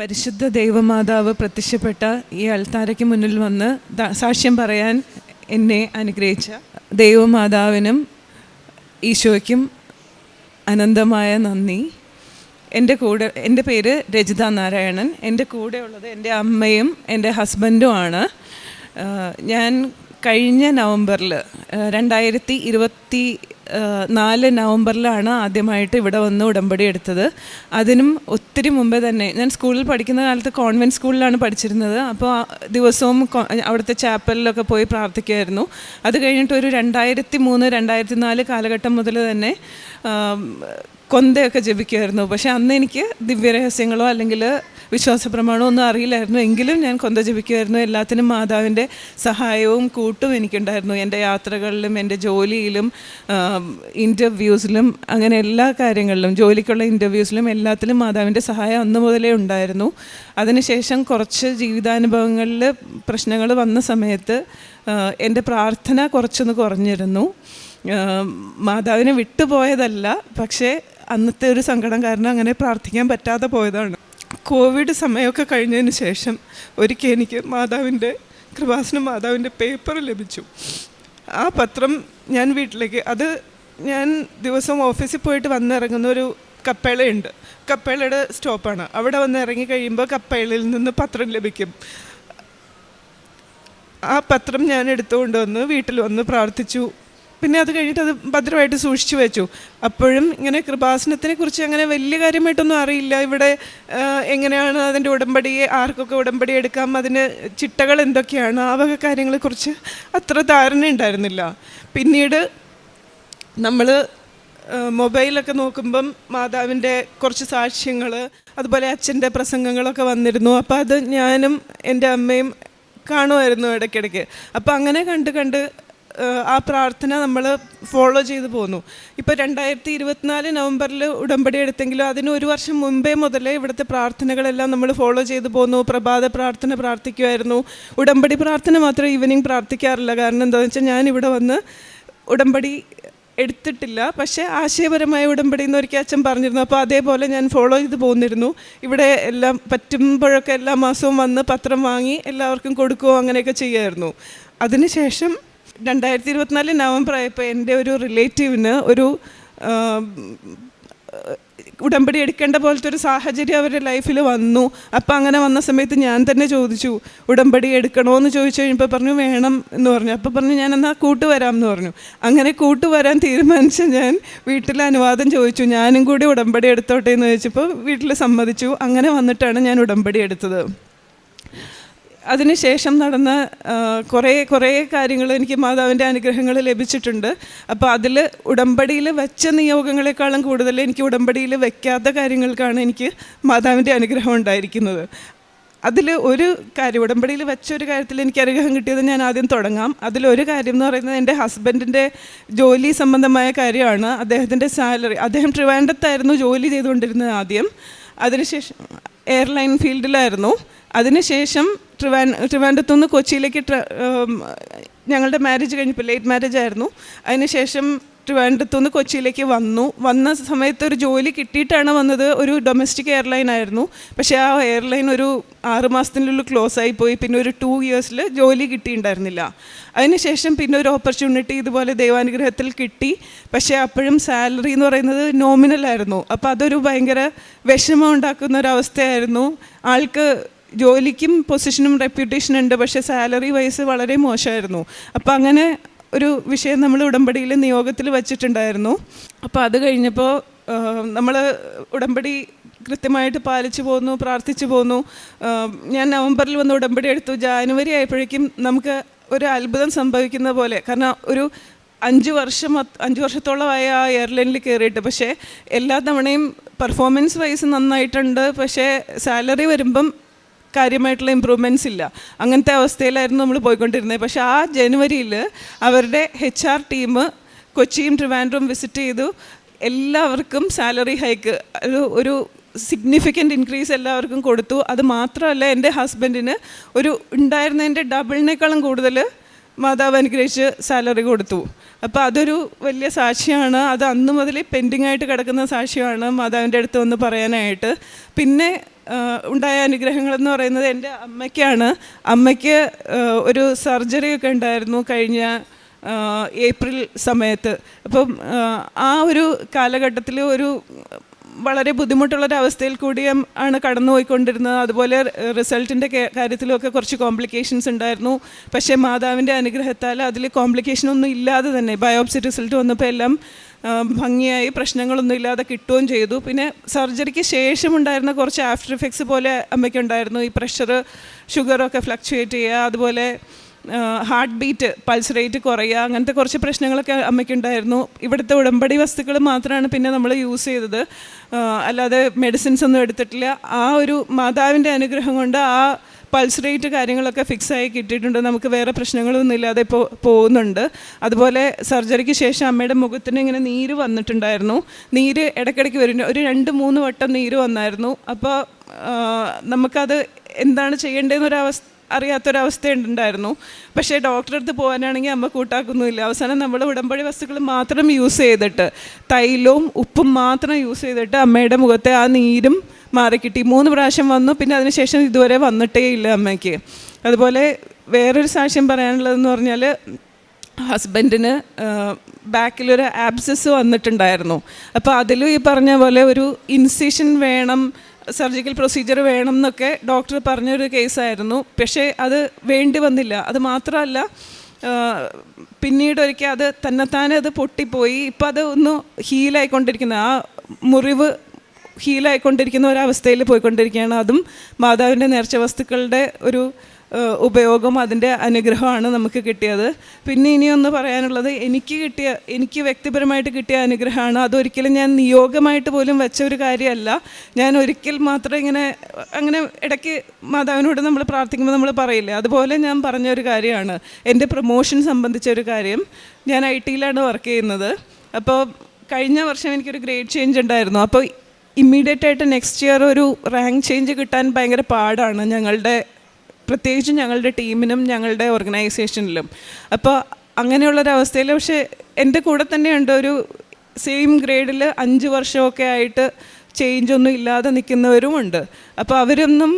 പരിശുദ്ധ ദൈവമാതാവ് പ്രത്യക്ഷപ്പെട്ട ഈ അൾത്താരയ്ക്ക് മുന്നിൽ വന്ന് സാക്ഷ്യം പറയാൻ എന്നെ അനുഗ്രഹിച്ച ദൈവമാതാവിനും ഈശോയ്ക്കും അനന്തമായ നന്ദി. എന്റെ കൂടെ എന്റെ പേര് രജിത നാരായണൻ. എന്റെ കൂടെ ഉള്ളത് എന്റെ അമ്മയും എന്റെ ഹസ്ബൻഡുമാണ് ആണ്. ഞാൻ കഴിഞ്ഞ നവംബറിൽ രണ്ടായിരത്തി ഇരുപത്തി നാല് നവംബറിലാണ് ആദ്യമായിട്ട് ഇവിടെ വന്ന് ഉടമ്പടി എടുത്തത്. അതിനും ഒത്തിരി മുമ്പേ തന്നെ. ഞാൻ സ്കൂളിൽ പഠിക്കുന്ന കാലത്ത് കോൺവെന്റ് സ്കൂളിലാണ് പഠിച്ചിരുന്നത്. അപ്പോൾ ദിവസവും അവിടുത്തെ ചാപ്പലിലൊക്കെ പോയി പ്രാർത്ഥിക്കുമായിരുന്നു അത് കഴിഞ്ഞിട്ട് ഒരു രണ്ടായിരത്തി മൂന്ന് രണ്ടായിരത്തി നാല് കാലഘട്ടം മുതൽ തന്നെ കൊന്തയൊക്കെ ജപിക്കുമായിരുന്നു പക്ഷേ അന്ന് എനിക്ക് ദിവ്യരഹസ്യങ്ങളോ അല്ലെങ്കിൽ വിശ്വാസ പ്രമാണമൊന്നും അറിയില്ലായിരുന്നു. എങ്കിലും ഞാൻ കൊന്ത ജപിക്കുമായിരുന്നു. എല്ലാത്തിനും മാതാവിന്റെ സഹായവും കൂട്ടും എനിക്കുണ്ടായിരുന്നു. എന്റെ യാത്രകളിലും എന്റെ ജോലിയിലും ഇന്റർവ്യൂസിലും അങ്ങനെ എല്ലാ കാര്യങ്ങളിലും ജോലിക്കുള്ള ഇന്റർവ്യൂസിലും എല്ലാത്തിലും മാതാവിന്റെ സഹായം അന്ന് മുതലേ ഉണ്ടായിരുന്നു. അതിനുശേഷം കുറച്ച് ജീവിതാനുഭവങ്ങളിൽ പ്രശ്നങ്ങൾ വന്ന സമയത്ത് എന്റെ പ്രാർത്ഥന കുറച്ചൊന്ന് കുറഞ്ഞിരുന്നു. മാതാവിനെ വിട്ടുപോയതല്ല പക്ഷേ അന്നത്തെ ഒരു സങ്കടം കാരണം അങ്ങനെ പ്രാർത്ഥിക്കാൻ പറ്റാതെ പോയതാണ്. കോവിഡ് സമയമൊക്കെ കഴിഞ്ഞതിന് ശേഷം ഒരിക്കൽ എനിക്ക് മാതാവിന്റെ കൃപാസന മാതാവിന്റെ പേപ്പർ ലഭിച്ചു. ആ പത്രം ഞാൻ വീട്ടിലേക്ക് അത് ഞാൻ ദിവസം ഓഫീസിൽ പോയിട്ട് വന്നിറങ്ങുന്ന ഒരു കപ്പേളയുണ്ട്. കപ്പേളയുടെ സ്റ്റോപ്പാണ്. അവിടെ വന്ന് ഇറങ്ങി കഴിയുമ്പോൾ കപ്പേളയിൽ നിന്ന് പത്രം ലഭിക്കും. ആ പത്രം ഞാൻ എടുത്തുകൊണ്ട് വന്ന് വീട്ടിൽ വന്ന് പ്രാർത്ഥിച്ചു. പിന്നെ അത് കഴിഞ്ഞിട്ട് അത് ഭദ്രമായിട്ട് സൂക്ഷിച്ചു വെച്ചു. അപ്പോഴും ഇങ്ങനെ കൃപാസനത്തിനെ കുറിച്ച് അങ്ങനെ വലിയ കാര്യമായിട്ടൊന്നും അറിയില്ല. ഇവിടെ എങ്ങനെയാണ് അതിന്റെ ഉടമ്പടി ആർക്കൊക്കെ ഉടമ്പടി എടുക്കാം അതിന് ചിട്ടകൾ എന്തൊക്കെയാണ് ആ വക കാര്യങ്ങളെക്കുറിച്ച് അത്ര ധാരണ ഉണ്ടായിരുന്നില്ല. പിന്നീട് നമ്മൾ മൊബൈലൊക്കെ നോക്കുമ്പം മാതാവിന്റെ കുറച്ച് സാക്ഷ്യങ്ങൾ അതുപോലെ അച്ഛന്റെ പ്രസംഗങ്ങളൊക്കെ വന്നിരുന്നു. അപ്പോൾ അത് ഞാനും എന്റെ അമ്മയും കാണുമായിരുന്നു ഇടയ്ക്കിടയ്ക്ക്. അപ്പോൾ അങ്ങനെ കണ്ട് കണ്ട് ആ പ്രാർത്ഥന നമ്മൾ ഫോളോ ചെയ്തു പോന്നു. ഇപ്പോൾ രണ്ടായിരത്തി ഇരുപത്തിനാല് നവംബറിൽ ഉടമ്പടി എടുത്തെങ്കിലും അതിന് ഒരു വർഷം മുമ്പേ മുതലേ ഇവിടുത്തെ പ്രാർത്ഥനകളെല്ലാം നമ്മൾ ഫോളോ ചെയ്തു പോന്നു. പ്രഭാത പ്രാർത്ഥന പ്രാർത്ഥിക്കുമായിരുന്നു ഉടമ്പടി പ്രാർത്ഥന മാത്രം ഈവനിങ് പ്രാർത്ഥിക്കാറില്ല. കാരണം എന്താണെന്ന് വെച്ചാൽ ഞാൻ ഇവിടെ വന്ന് ഉടമ്പടി എടുത്തിട്ടില്ല. പക്ഷേ ആശയപരമായ ഉടമ്പടി എന്ന് ഒരിക്കൽ അച്ഛൻ പറഞ്ഞിരുന്നു. അപ്പോൾ അതേപോലെ ഞാൻ ഫോളോ ചെയ്ത് പോന്നിരുന്നു. ഇവിടെ എല്ലാം പറ്റുമ്പോഴൊക്കെ എല്ലാ മാസവും വന്ന് പത്രം വാങ്ങി എല്ലാവർക്കും കൊടുക്കുകയോ അങ്ങനെയൊക്കെ ചെയ്യുമായിരുന്നു അതിനുശേഷം രണ്ടായിരത്തി ഇരുപത്തിനാല് നവംബർ ആയപ്പോൾ എന്റെ ഒരു റിലേറ്റീവിന് ഒരു ഉടമ്പടി എടുക്കേണ്ട പോലത്തെ ഒരു സാഹചര്യം അവരുടെ ലൈഫിൽ വന്നു. അപ്പോൾ അങ്ങനെ വന്ന സമയത്ത് ഞാൻ തന്നെ ചോദിച്ചു ഉടമ്പടി എടുക്കണോ എന്ന് ചോദിച്ചു കഴിഞ്ഞപ്പോൾ പറഞ്ഞു വേണം എന്ന് പറഞ്ഞു. അപ്പോൾ പറഞ്ഞു ഞാൻ എന്നാൽ കൂട്ടുവരാം എന്ന് പറഞ്ഞു. അങ്ങനെ കൂട്ടുവരാൻ തീരുമാനിച്ച ഞാൻ വീട്ടിൽ അനുവാദം ചോദിച്ചു. ഞാനും കൂടി ഉടമ്പടി എടുത്തോട്ടെ എന്ന് ചോദിച്ചപ്പോൾ വീട്ടിൽ സമ്മതിച്ചു. അങ്ങനെ വന്നിട്ടാണ് ഞാൻ ഉടമ്പടി എടുത്തത്. അതിനുശേഷം നടന്ന കുറേ കുറേ കാര്യങ്ങൾ എനിക്ക് മാതാവിന്റെ അനുഗ്രഹങ്ങൾ ലഭിച്ചിട്ടുണ്ട്. അപ്പോൾ അതിൽ ഉടമ്പടിയിൽ വെച്ച നിയോഗങ്ങളെക്കാളും കൂടുതൽ എനിക്ക് ഉടമ്പടിയിൽ വെക്കാത്ത കാര്യങ്ങൾക്കാണ് എനിക്ക് മാതാവിന്റെ അനുഗ്രഹം ഉണ്ടായിരിക്കുന്നത്. അതിൽ ഒരു കാര്യം ഉടമ്പടിയിൽ വെച്ച ഒരു കാര്യത്തിൽ എനിക്ക് അനുഗ്രഹം കിട്ടിയത് ഞാൻ ആദ്യം തുടങ്ങാം. അതിലൊരു കാര്യം എന്ന് പറയുന്നത് എന്റെ ഹസ്ബൻഡിന്റെ ജോലി സംബന്ധമായ കാര്യമാണ്. അദ്ദേഹത്തിന്റെ സാലറി അദ്ദേഹം ട്രിവാൻഡത്തായിരുന്നു ജോലി ചെയ്തുകൊണ്ടിരുന്നത് ആദ്യം. അതിനുശേഷം എയർലൈൻ ഫീൽഡിലായിരുന്നു. അതിനുശേഷം ട്രിവാൻ ട്രിവാൻഡത്തു നിന്ന് കൊച്ചിയിലേക്ക് ഞങ്ങളുടെ മാരേജ് കഴിഞ്ഞപ്പോൾ ലേറ്റ് മാരേജ് ആയിരുന്നു. അതിനുശേഷം ട്രിവാൻഡത്തു നിന്ന് കൊച്ചിയിലേക്ക് വന്നു. വന്ന സമയത്ത് ഒരു ജോലി കിട്ടിയിട്ടാണ് വന്നത്. ഒരു ഡൊമസ്റ്റിക് എയർലൈൻ ആയിരുന്നു. പക്ഷേ ആ എയർലൈൻ ഒരു ആറ് മാസത്തിനുള്ളിൽ ക്ലോസ് ആയി പോയി. പിന്നെ ഒരു ടു ഇയേഴ്സിൽ ജോലി കിട്ടിയിട്ടുണ്ടായിരുന്നില്ല. അതിനുശേഷം പിന്നെ ഒരു ഓപ്പർച്യൂണിറ്റി ഇതുപോലെ ദൈവാനുഗ്രഹത്തിൽ കിട്ടി. പക്ഷേ അപ്പോഴും സാലറി എന്ന് പറയുന്നത് നോമിനൽ ആയിരുന്നു. അപ്പോൾ അതൊരു ഭയങ്കര വിഷമം ഉണ്ടാക്കുന്ന ഒരു അവസ്ഥയായിരുന്നു. ആൾക്ക് ജോലിക്കും പൊസിഷനും റെപ്യൂട്ടേഷനും ഉണ്ട്. പക്ഷേ സാലറി വൈസ് വളരെ മോശമായിരുന്നു. അപ്പോൾ അങ്ങനെ ഒരു വിഷയം നമ്മൾ ഉടമ്പടിയിൽ നിയോഗത്തിൽ വച്ചിട്ടുണ്ടായിരുന്നു. അപ്പോൾ അത് കഴിഞ്ഞപ്പോൾ നമ്മൾ ഉടമ്പടി കൃത്യമായിട്ട് പാലിച്ചു പോന്നു പ്രാർത്ഥിച്ചു പോന്നു. ഞാൻ നവംബറിൽ വന്ന് ഉടമ്പടി എടുത്തു. ജാനുവരി ആയപ്പോഴേക്കും നമുക്ക് ഒരു അത്ഭുതം സംഭവിക്കുന്ന പോലെ. കാരണം ഒരു അഞ്ച് വർഷം അഞ്ച് വർഷത്തോളമായ ആ എയർലൈനിൽ കയറിയിട്ട് പക്ഷേ എല്ലാ തവണയും പെർഫോമൻസ് വൈസ് നന്നായിട്ടുണ്ട്. പക്ഷേ സാലറി വരുമ്പം കാര്യമായിട്ടുള്ള ഇമ്പ്രൂവ്മെന്റ്സ് ഇല്ല. അങ്ങനത്തെ അവസ്ഥയിലായിരുന്നു നമ്മൾ പോയിക്കൊണ്ടിരുന്നത്. പക്ഷേ ആ ജനുവരിയിൽ അവരുടെ എച്ച് ആർ ടീം കൊച്ചിയും ട്രിവാൻഡ്രും വിസിറ്റ് ചെയ്തു. എല്ലാവർക്കും സാലറി ഹൈക്ക് ഒരു ഒരു സിഗ്നിഫിക്കന്റ് ഇൻക്രീസ് എല്ലാവർക്കും കൊടുത്തു. അത് മാത്രമല്ല എന്റെ ഹസ്ബൻഡിന് ഒരു ഉണ്ടായിരുന്നതിന്റെ ഡബിളിനേക്കാളും കൂടുതൽ മാതാവ് അനുഗ്രഹിച്ച് സാലറി കൊടുത്തു. അപ്പോൾ അതൊരു വലിയ സാക്ഷിയാണ്. അത് അന്ന് മുതൽ പെൻഡിങ് ആയിട്ട് കിടക്കുന്ന സാക്ഷിയാണ് മാതാവിന്റെ അടുത്ത് വന്ന് പറയാനായിട്ട്. പിന്നെ ഉണ്ടായ അനുഗ്രഹങ്ങളെന്ന് പറയുന്നത് എന്റെ അമ്മയ്ക്കാണ്. അമ്മയ്ക്ക് ഒരു സർജറി ഒക്കെ ഉണ്ടായിരുന്നു കഴിഞ്ഞ ഏപ്രിൽ സമയത്ത്. അപ്പം ആ, ഒരു കാലഘട്ടത്തിൽ ഒരു വളരെ ബുദ്ധിമുട്ടുള്ളൊരവസ്ഥയിൽ കൂടിയും ആണ് കടന്നുപോയിക്കൊണ്ടിരുന്നത്. അതുപോലെ റിസൾട്ടിന്റെ കാര്യത്തിലൊക്കെ കുറച്ച് കോംപ്ലിക്കേഷൻസ് ഉണ്ടായിരുന്നു. പക്ഷേ മാതാവിന്റെ അനുഗ്രഹത്താൽ അതിൽ കോംപ്ലിക്കേഷൻ ഒന്നും ഇല്ലാതെ തന്നെ ബയോപ്സി റിസൾട്ട് വന്നപ്പോൾ എല്ലാം ഭംഗിയായി പ്രശ്നങ്ങളൊന്നും ഇല്ലാതെ കിട്ടുകയും ചെയ്തു. പിന്നെ സർജറിക്ക് ശേഷമുണ്ടായിരുന്ന കുറച്ച് ആഫ്റ്റർ ഇഫക്ട്സ് പോലെ അമ്മയ്ക്കുണ്ടായിരുന്നു. ഈ പ്രഷർ ഷുഗറൊക്കെ ഫ്ലക്ച്വേറ്റ് ചെയ്യുക അതുപോലെ ഹാർട്ട് ബീറ്റ് പൾസ് റേറ്റ് കുറയുക അങ്ങനത്തെ കുറച്ച് പ്രശ്നങ്ങളൊക്കെ അമ്മയ്ക്കുണ്ടായിരുന്നു. ഇവിടുത്തെ ഉടമ്പടി വസ്തുക്കൾ മാത്രമാണ് പിന്നെ നമ്മൾ യൂസ് ചെയ്തത്. അല്ലാതെ മെഡിസിൻസ് ഒന്നും എടുത്തിട്ടില്ല. ആ ഒരു മാതാവിന്റെ അനുഗ്രഹം കൊണ്ട് ആ പൾസ് റേറ്റ് കാര്യങ്ങളൊക്കെ ഫിക്സായി കിട്ടിയിട്ടുണ്ട്. നമുക്ക് വേറെ പ്രശ്നങ്ങളൊന്നും ഇല്ലാതെ ഇപ്പോൾ പോകുന്നുണ്ട്. അതുപോലെ സർജറിക്ക് ശേഷം അമ്മയുടെ മുഖത്തിന് ഇങ്ങനെ നീര് വന്നിട്ടുണ്ടായിരുന്നു. നീര് ഇടയ്ക്കിടയ്ക്ക് വരും ഒരു രണ്ട് മൂന്ന് വട്ടം നീര് വന്നായിരുന്നു. അപ്പോൾ നമുക്കത് എന്താണ് ചെയ്യേണ്ടതെന്നൊരവസ്ഥ അറിയാത്തൊരവസ്ഥ ഉണ്ടായിരുന്നു പക്ഷേ ഡോക്ടറെ അടുത്ത് പോകാനാണെങ്കിൽ അമ്മ കൂട്ടാക്കൊന്നുമില്ല. അവസാനം നമ്മൾ ഉടമ്പടി വസ്തുക്കൾ മാത്രം യൂസ് ചെയ്തിട്ട് തൈലവും ഉപ്പും മാത്രം യൂസ് ചെയ്തിട്ട് അമ്മയുടെ മുഖത്തെ ആ നീരും മാറിക്കിട്ടി. മൂന്ന് പ്രാവശ്യം വന്നു. പിന്നെ അതിനുശേഷം ഇതുവരെ വന്നിട്ടേ ഇല്ല അമ്മയ്ക്ക്. അതുപോലെ വേറൊരു സാക്ഷ്യം പറയാനുള്ളതെന്ന് പറഞ്ഞാൽ ഹസ്ബൻഡിന് ബാക്കിലൊരു ആബ്സസ് വന്നിട്ടുണ്ടായിരുന്നു. അപ്പോൾ അതിലും ഈ പറഞ്ഞ പോലെ ഒരു ഇൻസിഷൻ വേണം സർജിക്കൽ പ്രൊസീജിയർ വേണം എന്നൊക്കെ ഡോക്ടർ പറഞ്ഞൊരു കേസായിരുന്നു. പക്ഷേ അത് വേണ്ടി വന്നില്ല. അത് മാത്രമല്ല പിന്നീട് ഒരിക്കൽ അത് തന്നെത്താനെ അത് പൊട്ടിപ്പോയി. ഇപ്പം അത് ഒന്ന് ഹീലായിക്കൊണ്ടിരിക്കുന്ന. ആ മുറിവ് ഹീലായിക്കൊണ്ടിരിക്കുന്ന ഒരവസ്ഥയിൽ പോയിക്കൊണ്ടിരിക്കുകയാണ്. അതും മാതാവിന്റെ നേർച്ച വസ്തുക്കളുടെ ഒരു ഉപയോഗം അതിന്റെ അനുഗ്രഹമാണ് നമുക്ക് കിട്ടിയത്. പിന്നെ ഇനിയൊന്ന് പറയാനുള്ളത് എനിക്ക് കിട്ടിയ എനിക്ക് വ്യക്തിപരമായിട്ട് കിട്ടിയ അനുഗ്രഹമാണ്. അതൊരിക്കലും ഞാൻ നിയോഗമായിട്ട് പോലും വെച്ച ഒരു കാര്യമല്ല. ഞാൻ ഒരിക്കൽ മാത്രം ഇങ്ങനെ അങ്ങനെ ഇടയ്ക്ക് മാതാവിനോട് നമ്മൾ പ്രാർത്ഥിക്കുമ്പോൾ നമ്മൾ പറയില്ലേ അതുപോലെ ഞാൻ പറഞ്ഞ ഒരു കാര്യമാണ്. എന്റെ പ്രൊമോഷൻ സംബന്ധിച്ച ഒരു കാര്യം. ഞാൻ ഐ ടിയിലാണ് വർക്ക് ചെയ്യുന്നത്. അപ്പോൾ കഴിഞ്ഞ വർഷം എനിക്കൊരു ഗ്രേഡ് ചേഞ്ച് ഉണ്ടായിരുന്നു. അപ്പോൾ ഇമ്മീഡിയറ്റ് ആയിട്ട് നെക്സ്റ്റ് ഇയർ ഒരു റാങ്ക് ചേഞ്ച് കിട്ടാൻ ഭയങ്കര പാടാണ് ഞങ്ങളുടെ പ്രത്യേകിച്ച് ഞങ്ങളുടെ ടീമിനും ഞങ്ങളുടെ ഓർഗനൈസേഷനിലും അപ്പോൾ അങ്ങനെയുള്ളൊരവസ്ഥയിൽ പക്ഷേ എന്റെ കൂടെ തന്നെയുണ്ട് ഒരു സെയിം ഗ്രേഡിൽ അഞ്ച് വർഷമൊക്കെ ആയിട്ട് ചേഞ്ച് ഒന്നും ഇല്ലാതെ നിൽക്കുന്നവരും ഉണ്ട്. അപ്പോൾ അവരൊന്നും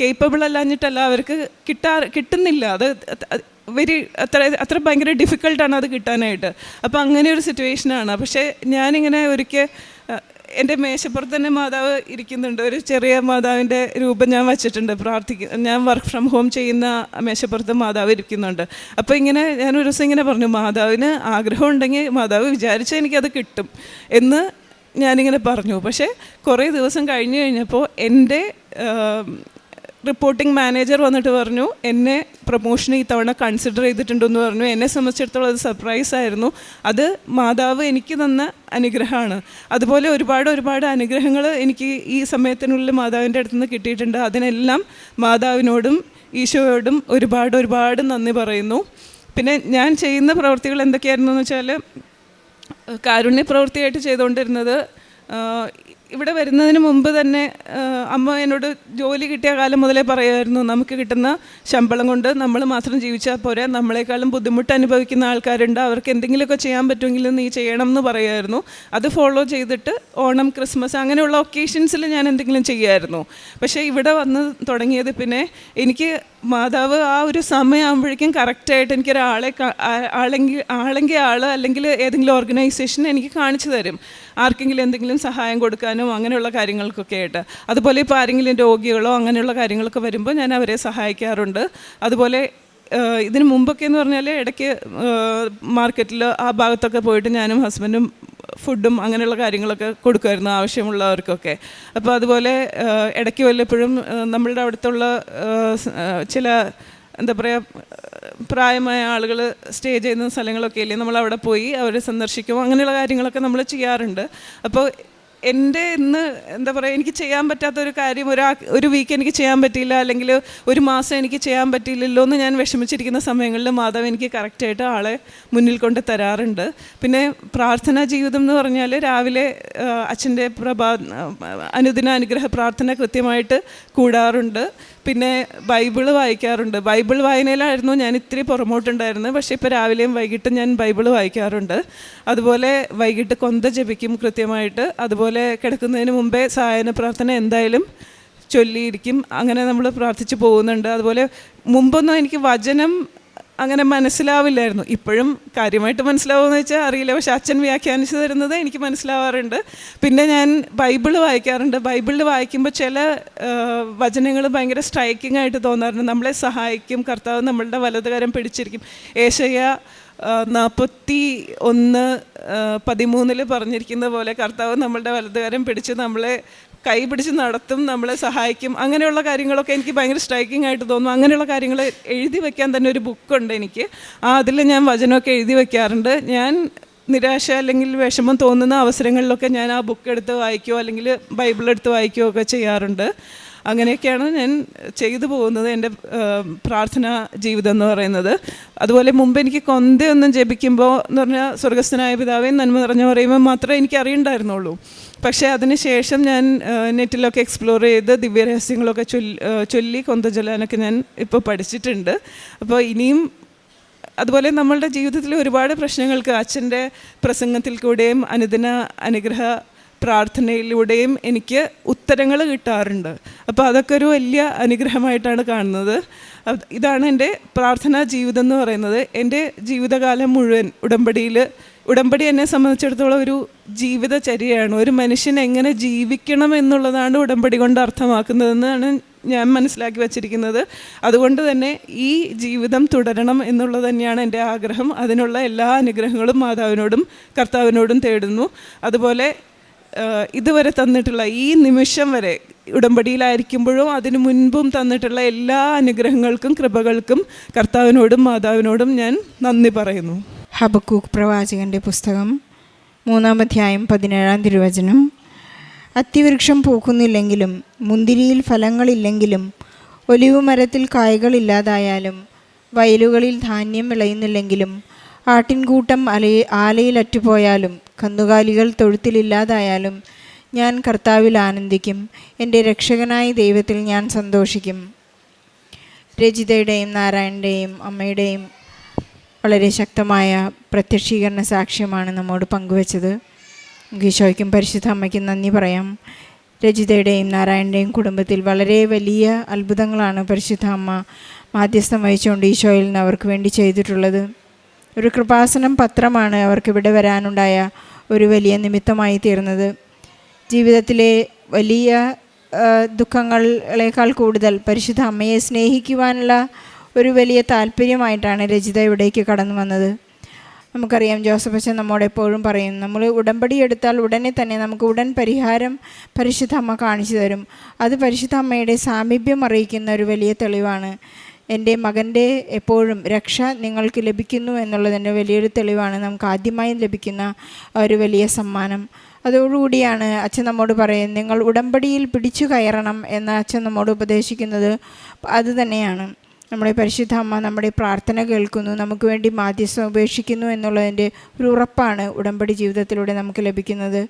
കേപ്പബിൾ അല്ലാഞ്ഞിട്ടല്ല അവർക്ക് കിട്ടാ കിട്ടുന്നില്ല. അത് വെരി അത്ര അത്ര ഭയങ്കര ഡിഫിക്കൽട്ടാണ് അത് കിട്ടാനായിട്ട്. അപ്പോൾ അങ്ങനെ ഒരു സിറ്റുവേഷനാണ് പക്ഷേ ഞാനിങ്ങനെ ഒരിക്കൽ എന്റെ മേശപ്പുറത്ത് തന്നെ മാതാവ് ഇരിക്കുന്നുണ്ട്. ഒരു ചെറിയ മാതാവിന്റെ രൂപം ഞാൻ വച്ചിട്ടുണ്ട്. പ്രാർത്ഥിക്ക ഞാൻ വർക്ക് ഫ്രം ഹോം ചെയ്യുന്ന മേശപ്പുറത്ത് മാതാവ് ഇരിക്കുന്നുണ്ട്. അപ്പോൾ ഇങ്ങനെ ഞാൻ ഒരു ദിവസം ഇങ്ങനെ പറഞ്ഞു മാതാവിന് ആഗ്രഹം ഉണ്ടെങ്കിൽ മാതാവ് വിചാരിച്ചാൽ എനിക്കത് കിട്ടും എന്ന് ഞാനിങ്ങനെ പറഞ്ഞു. പക്ഷേ കുറേ ദിവസം കഴിഞ്ഞ് കഴിഞ്ഞപ്പോൾ എന്റെ റിപ്പോർട്ടിംഗ് മാനേജർ വന്നിട്ട് പറഞ്ഞു എന്നെ പ്രൊമോഷൻ ഈ തവണ കൺസിഡർ ചെയ്തിട്ടുണ്ടെന്ന് പറഞ്ഞു. എന്നെ സംബന്ധിച്ചിടത്തോളം അത് സർപ്രൈസ് ആയിരുന്നു. അത് മാതാവ് എനിക്ക് തന്ന അനുഗ്രഹമാണ്. അതുപോലെ ഒരുപാട് ഒരുപാട് അനുഗ്രഹങ്ങൾ എനിക്ക് ഈ സമയത്തിനുള്ളിൽ മാതാവിന്റെ അടുത്ത് നിന്ന് കിട്ടിയിട്ടുണ്ട്. അതിനെല്ലാം മാതാവിനോടും ഈശോയോടും ഒരുപാട് ഒരുപാട് നന്ദി പറയുന്നു. പിന്നെ ഞാൻ ചെയ്യുന്ന പ്രവൃത്തികൾ എന്തൊക്കെയായിരുന്നു എന്ന് വെച്ചാൽ കാരുണ്യ പ്രവൃത്തിയായിട്ട് ചെയ്തുകൊണ്ടിരുന്നത് ഇവിടെ വരുന്നതിന് മുമ്പ് തന്നെ അമ്മ എന്നോട് ജോലി കിട്ടിയ കാലം മുതലേ പറയുമായിരുന്നു നമുക്ക് കിട്ടുന്ന ശമ്പളം കൊണ്ട് നമ്മൾ മാത്രം ജീവിച്ചാൽ പോരാ. നമ്മളെക്കാളും ബുദ്ധിമുട്ട് അനുഭവിക്കുന്ന ആൾക്കാരുണ്ട്. അവർക്ക് എന്തെങ്കിലുമൊക്കെ ചെയ്യാൻ പറ്റുമെങ്കിൽ നീ ചെയ്യണം എന്ന് പറയുമായിരുന്നു. അത് ഫോളോ ചെയ്തിട്ട് ഓണം ക്രിസ്മസ് അങ്ങനെയുള്ള ഒക്കേഷൻസിൽ ഞാൻ എന്തെങ്കിലും ചെയ്യുമായിരുന്നു പക്ഷേ ഇവിടെ വന്ന് തുടങ്ങിയത് പിന്നെ എനിക്ക് മാതാവ് ആ ഒരു സമയമാകുമ്പോഴേക്കും കറക്റ്റായിട്ട് എനിക്കൊരാളെ ആളെങ്കിൽ ആളെങ്കിൽ ആൾ അല്ലെങ്കിൽ ഏതെങ്കിലും ഓർഗനൈസേഷൻ എനിക്ക് കാണിച്ചു തരും. ആർക്കെങ്കിലും എന്തെങ്കിലും സഹായം കൊടുക്കാനോ അങ്ങനെയുള്ള കാര്യങ്ങൾക്കൊക്കെ ആയിട്ട്. അതുപോലെ ഇപ്പോൾ ആരെങ്കിലും രോഗികളോ അങ്ങനെയുള്ള കാര്യങ്ങളൊക്കെ വരുമ്പോൾ ഞാൻ അവരെ സഹായിക്കാറുണ്ട്. അതുപോലെ ഇതിന് മുമ്പൊക്കെ എന്ന് പറഞ്ഞാൽ ഇടയ്ക്ക് മാർക്കറ്റിൽ ആ ഭാഗത്തൊക്കെ പോയിട്ട് ഞാനും ഹസ്ബൻഡും ഫുഡും അങ്ങനെയുള്ള കാര്യങ്ങളൊക്കെ കൊടുക്കുമായിരുന്നു ആവശ്യമുള്ളവർക്കൊക്കെ. അപ്പോൾ അതുപോലെ ഇടയ്ക്ക് വല്ലപ്പോഴും നമ്മളുടെ അടുത്തുള്ള ചില എന്താ പറയുക പ്രായമായ ആളുകൾ സ്റ്റേ ചെയ്യുന്ന സ്ഥലങ്ങളൊക്കെ ഇല്ലേ നമ്മൾ അവിടെ പോയി അവരെ സന്ദർശിക്കും അങ്ങനെയുള്ള കാര്യങ്ങളൊക്കെ നമ്മൾ ചെയ്യാറുണ്ട്. അപ്പോൾ എന്റെ ഇന്ന് എന്താ പറയുക എനിക്ക് ചെയ്യാൻ പറ്റാത്ത ഒരു കാര്യം ഒരാ ഒരു വീക്ക് എനിക്ക് ചെയ്യാൻ പറ്റിയില്ല അല്ലെങ്കിൽ ഒരു മാസം എനിക്ക് ചെയ്യാൻ പറ്റിയില്ലല്ലോ എന്ന് ഞാൻ വിഷമിച്ചിരിക്കുന്ന സമയങ്ങളിൽ മാതാവ് എനിക്ക് കറക്റ്റായിട്ട് ആളെ മുന്നിൽ കൊണ്ട് തരാറുണ്ട്. പിന്നെ പ്രാർത്ഥനാ ജീവിതം എന്ന് പറഞ്ഞാൽ രാവിലെ അച്ഛന്റെ പ്രഭാ അനുദിന അനുഗ്രഹ പ്രാർത്ഥന കൃത്യമായിട്ട് കൂടാറുണ്ട്. പിന്നെ ബൈബിൾ വായിക്കാറുണ്ട്. ബൈബിൾ വായനയിലായിരുന്നു ഞാൻ ഇത്തിരി പുറമോട്ടുണ്ടായിരുന്നത്. പക്ഷേ ഇപ്പോൾ രാവിലെയും വൈകിട്ടും ഞാൻ ബൈബിൾ വായിക്കാറുണ്ട്. അതുപോലെ വൈകിട്ട് കൊന്ത ജപിക്കും കൃത്യമായിട്ട്. അതുപോലെ കിടക്കുന്നതിന് മുമ്പേ സായന പ്രാർത്ഥന എന്തായാലും ചൊല്ലിയിരിക്കും. അങ്ങനെ നമ്മൾ പ്രാർത്ഥിച്ച് പോകുന്നുണ്ട്. അതുപോലെ മുമ്പൊന്നും എനിക്ക് വചനം അങ്ങനെ മനസ്സിലാവില്ലായിരുന്നു. ഇപ്പോഴും കാര്യമായിട്ട് മനസ്സിലാവുമെന്ന് വെച്ചാൽ അറിയില്ല. പക്ഷെ അച്ഛൻ വ്യാഖ്യാനിച്ചു തരുന്നത് എനിക്ക് മനസ്സിലാവാറുണ്ട്. പിന്നെ ഞാൻ ബൈബിൾ വായിക്കാറുണ്ട്. ബൈബിളിൽ വായിക്കുമ്പോൾ ചില വചനങ്ങൾ ഭയങ്കര സ്ട്രൈക്കിംഗ് ആയിട്ട് തോന്നാറുണ്ട്. നമ്മളെ സഹായിക്കും. കർത്താവ് നമ്മളുടെ വലതുകരം പിടിച്ചിരിക്കും. ഏഷ്യ നാൽപ്പത്തി ഒന്ന് പതിമൂന്നിൽ പറഞ്ഞിരിക്കുന്ന പോലെ കർത്താവ് നമ്മളുടെ വലതുകരം പിടിച്ച് നമ്മളെ കൈ പിടിച്ച് നടത്തും നമ്മളെ സഹായിക്കും. അങ്ങനെയുള്ള കാര്യങ്ങളൊക്കെ എനിക്ക് ഭയങ്കര സ്ട്രൈക്കിംഗ് ആയിട്ട് തോന്നും അങ്ങനെയുള്ള കാര്യങ്ങൾ എഴുതി വെക്കാൻ തന്നെ ഒരു ബുക്കുണ്ട് എനിക്ക്. ആ അതിൽ ഞാൻ വചനമൊക്കെ എഴുതി വെക്കാറുണ്ട്. ഞാൻ നിരാശ അല്ലെങ്കിൽ വിഷമം തോന്നുന്ന അവസരങ്ങളിലൊക്കെ ഞാൻ ആ ബുക്ക് എടുത്ത് വായിക്കുകയോ അല്ലെങ്കിൽ ബൈബിൾ എടുത്ത് വായിക്കുകയോ ഒക്കെ ചെയ്യാറുണ്ട്. അങ്ങനെയൊക്കെയാണ് ഞാൻ ചെയ്തു പോകുന്നത് എന്റെ പ്രാർത്ഥനാ ജീവിതം എന്ന് പറയുന്നത്. അതുപോലെ മുമ്പ് എനിക്ക് കൊന്തയൊന്നും ജപിക്കുമ്പോൾ എന്ന് പറഞ്ഞാൽ സ്വർഗസ്ഥനായ പിതാവേ നന്മ നിറഞ്ഞു പറയുമ്പോൾ മാത്രമേ എനിക്ക് അറിയണ്ടായിരുന്നുള്ളൂ. പക്ഷേ അതിന് ശേഷം ഞാൻ നെറ്റിലൊക്കെ എക്സ്പ്ലോർ ചെയ്ത് ദിവ്യരഹസ്യങ്ങളൊക്കെ ചൊല്ലി ചൊല്ലി കൊന്ത ചൊല്ലാനൊക്കെ ഞാൻ ഇപ്പോൾ പഠിച്ചിട്ടുണ്ട്. അപ്പോൾ ഇനിയും അതുപോലെ നമ്മളുടെ ജീവിതത്തിലെ ഒരുപാട് പ്രശ്നങ്ങൾക്ക് അച്ഛന്റെ പ്രസംഗത്തിൽ കൂടെയും അനുദിന അനുഗ്രഹ പ്രാർത്ഥനയിലൂടെയും എനിക്ക് ഉത്തരങ്ങൾ കിട്ടാറുണ്ട്. അപ്പോൾ അതൊക്കെ ഒരു വലിയ അനുഗ്രഹമായിട്ടാണ് കാണുന്നത്. ഇതാണ് എന്റെ പ്രാർത്ഥനാ ജീവിതം എന്ന് പറയുന്നത്. എന്റെ ജീവിതകാലം മുഴുവൻ ഉടമ്പടിയിൽ ഉടമ്പടി എന്നെ സംബന്ധിച്ചിടത്തോളം ഒരു ജീവിതചര്യയാണ്. ഒരു മനുഷ്യൻ എങ്ങനെ ജീവിക്കണം എന്നുള്ളതാണ് ഉടമ്പടി കൊണ്ട് അർത്ഥമാക്കുന്നതെന്നാണ് ഞാൻ മനസ്സിലാക്കി വച്ചിരിക്കുന്നത്. അതുകൊണ്ട് തന്നെ ഈ ജീവിതം തുടരണം എന്നുള്ളത് തന്നെയാണ് എന്റെ ആഗ്രഹം. അതിനുള്ള എല്ലാ അനുഗ്രഹങ്ങളും മാതാവിനോടും കർത്താവിനോടും തേടുന്നു. അതുപോലെ ഇതുവരെ തന്നിട്ടുള്ള ഈ നിമിഷം വരെ ഉടമ്പടിയിലായിരിക്കുമ്പോഴും അതിനു മുൻപും തന്നിട്ടുള്ള എല്ലാ അനുഗ്രഹങ്ങൾക്കും കൃപകൾക്കും കർത്താവിനോടും മാതാവിനോടും ഞാൻ നന്ദി പറയുന്നു. ഹബക്കൂക്ക് പ്രവാചകന്റെ പുസ്തകം മൂന്നാം അധ്യായം പതിനേഴാം തിരുവചനം. അത്തിവൃക്ഷം പൂക്കുന്നില്ലെങ്കിലും മുന്തിരിയിൽ ഫലങ്ങളില്ലെങ്കിലും ഒലിവ് മരത്തിൽ കായകളില്ലാതായാലും വയലുകളിൽ ധാന്യം വിളയുന്നില്ലെങ്കിലും ആട്ടിൻകൂട്ടം അലയ ആലയിൽ അറ്റുപോയാലും കന്നുകാലികൾ തൊഴുത്തിലില്ലാതായാലും ഞാൻ കർത്താവിൽ ആനന്ദിക്കും എന്റെ രക്ഷകനായ ദൈവത്തിൽ ഞാൻ സന്തോഷിക്കും. രജിതയുടെയും നാരായണന്റെയും അമ്മയുടെയും വളരെ ശക്തമായ പ്രത്യക്ഷീകരണ സാക്ഷ്യമാണ് നമ്മോട് പങ്കുവച്ചത്. ഈശോയ്ക്കും പരിശുദ്ധ അമ്മയ്ക്കും നന്ദി പറയാം. രജിതയുടെയും നാരായണന്റെയും കുടുംബത്തിൽ വളരെ വലിയ അത്ഭുതങ്ങളാണ് പരിശുദ്ധ അമ്മ മാധ്യസ്ഥം വഹിച്ചുകൊണ്ട് ഈശോയിൽ നിന്ന് അവർക്ക് വേണ്ടി ചെയ്തിട്ടുള്ളത്. ഒരു കൃപാസനം പത്രമാണ് അവർക്ക് ഇവിടെ വരാനുണ്ടായ ഒരു വലിയ നിമിത്തമായി തീർന്നത്. ജീവിതത്തിലെ വലിയ ദുഃഖങ്ങളേക്കാൾ കൂടുതൽ പരിശുദ്ധ അമ്മയെ സ്നേഹിക്കുവാനുള്ള ഒരു വലിയ താല്പര്യമായിട്ടാണ് രചിത ഇവിടേക്ക് കടന്നു വന്നത്. നമുക്കറിയാം ജോസഫ് അച്ഛൻ നമ്മോട് എപ്പോഴും പറയും നമ്മൾ ഉടമ്പടി എടുത്താൽ ഉടനെ തന്നെ നമുക്ക് ഉടൻ പരിഹാരം പരിശുദ്ധ അമ്മ കാണിച്ചു തരും. അത് പരിശുദ്ധ അമ്മയുടെ സാമീപ്യം അറിയിക്കുന്ന ഒരു വലിയ തെളിവാണ്. എന്റെ മകന്റെ എപ്പോഴും രക്ഷ നിങ്ങൾക്ക് ലഭിക്കുന്നു എന്നുള്ളതിന്റെ വലിയൊരു തെളിവാണ്. നമുക്ക് ആദ്യമായും ലഭിക്കുന്ന ഒരു വലിയ സമ്മാനം. അതോടുകൂടിയാണ് അച്ഛൻ നമ്മോട് പറയുന്നത് നിങ്ങൾ ഉടമ്പടിയിൽ പിടിച്ചു കയറണം എന്ന് അച്ഛൻ നമ്മോട് ഉപദേശിക്കുന്നത്. അത് തന്നെയാണ്. നമ്മുടെ പരിശുദ്ധ അമ്മ നമ്മുടെ പ്രാർത്ഥന കേൾക്കുന്നു. നമുക്ക് വേണ്ടി മാധ്യസ്ഥം ഉപേക്ഷിക്കുന്നു എന്നുള്ളതിന്റെ ഒരു ഉറപ്പാണ് ഉടമ്പടി ജീവിതത്തിലൂടെ നമുക്ക് ലഭിക്കുന്നത്.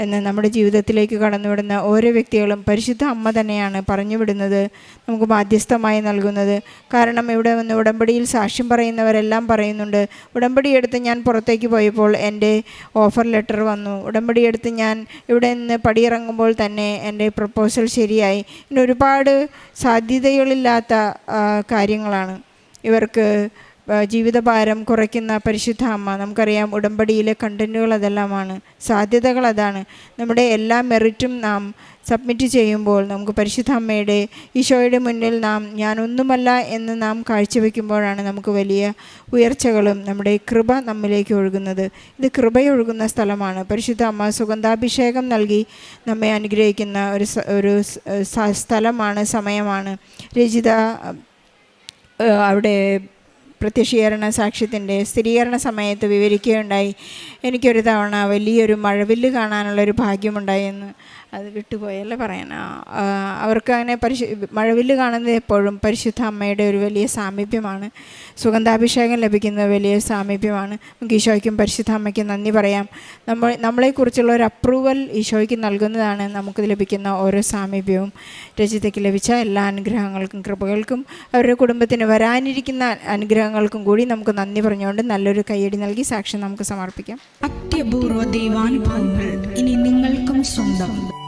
എന്ന് നമ്മുടെ ജീവിതത്തിലേക്ക് കടന്നുവിടുന്ന ഓരോ വ്യക്തികളും പരിശുദ്ധ അമ്മ തന്നെയാണ് പറഞ്ഞുവിടുന്നത് നമുക്ക് മാധ്യസ്ഥമായി നൽകുന്നത്. കാരണം ഇവിടെ വന്ന് ഉടമ്പടിയിൽ സാക്ഷ്യം പറയുന്നവരെല്ലാം പറയുന്നുണ്ട് ഉടമ്പടി എടുത്ത് ഞാൻ പുറത്തേക്ക് പോയപ്പോൾ എന്റെ ഓഫർ ലെറ്റർ വന്നു. ഉടമ്പടി എടുത്ത് ഞാൻ ഇവിടെ നിന്ന് പടിയിറങ്ങുമ്പോൾ തന്നെ എന്റെ പ്രപ്പോസൽ ശരിയായി. ഇനി ഒരുപാട് സാധ്യതകളില്ലാത്ത ആ, കാര്യങ്ങളാണ്. ഇവർക്ക് ജീവിതഭാരം കുറയ്ക്കുന്ന പരിശുദ്ധ അമ്മ നമുക്കറിയാം ഉടമ്പടിയിലെ കണ്ടന്റുകൾ അതെല്ലാമാണ്. സാധ്യതകൾ അതാണ്. നമ്മുടെ എല്ലാ മെറിറ്റും നാം സബ്മിറ്റ് ചെയ്യുമ്പോൾ നമുക്ക് പരിശുദ്ധ അമ്മയുടെ ഈശോയുടെ മുന്നിൽ നാം ഞാനൊന്നുമല്ല എന്ന് നാം കാഴ്ചവെക്കുമ്പോഴാണ് നമുക്ക് വലിയ ഉയർച്ചകളും നമ്മുടെ കൃപ നമ്മിലേക്ക് ഒഴുകുന്നത്. ഇത് കൃപയൊഴുകുന്ന സ്ഥലമാണ്. പരിശുദ്ധ അമ്മ സുഗന്ധാഭിഷേകം നൽകി നമ്മെ അനുഗ്രഹിക്കുന്ന ഒരു ഒരു സ്ഥലമാണ് സമയമാണ്. രചിത അവിടെ പ്രത്യക്ഷീകരണ സാക്ഷ്യത്തിന്റെ സ്ഥിരീകരണ സമയത്ത് വിവരിക്കുകയുണ്ടായി. എനിക്കൊരു തവണ വലിയൊരു മഴവില്ല് കാണാനുള്ളൊരു ഭാഗ്യമുണ്ടായെന്ന് അത് വിട്ടുപോയല്ലേ പറയാൻ. അവർക്ക് അങ്ങനെ പരിശു മഴവില്ല് കാണുന്നത് എപ്പോഴും പരിശുദ്ധ അമ്മയുടെ ഒരു വലിയ സാമീപ്യമാണ്. സുഗന്ധാഭിഷേകം ലഭിക്കുന്ന വലിയ സാമീപ്യമാണ്. നമുക്ക് ഈശോയ്ക്കും പരിശുദ്ധ അമ്മയ്ക്കും നന്ദി പറയാം. നമ്മൾ നമ്മളെക്കുറിച്ചുള്ള ഒരു അപ്രൂവൽ ഈശോയ്ക്ക് നൽകുന്നതാണ് നമുക്ക് ലഭിക്കുന്ന ഓരോ സാമീപ്യവും. രചിതയ്ക്ക് ലഭിച്ച എല്ലാ അനുഗ്രഹങ്ങൾക്കും കൃപകൾക്കും അവരുടെ കുടുംബത്തിന് വരാനിരിക്കുന്ന അനുഗ്രഹങ്ങൾക്കും കൂടി നമുക്ക് നന്ദി പറഞ്ഞുകൊണ്ട് നല്ലൊരു കൈയടി നൽകി സാക്ഷ്യം നമുക്ക് സമർപ്പിക്കാം. അത്യപൂർവ ദൈവാനുഭവങ്ങൾ ഇനി നിങ്ങൾക്കും സ്വന്തം.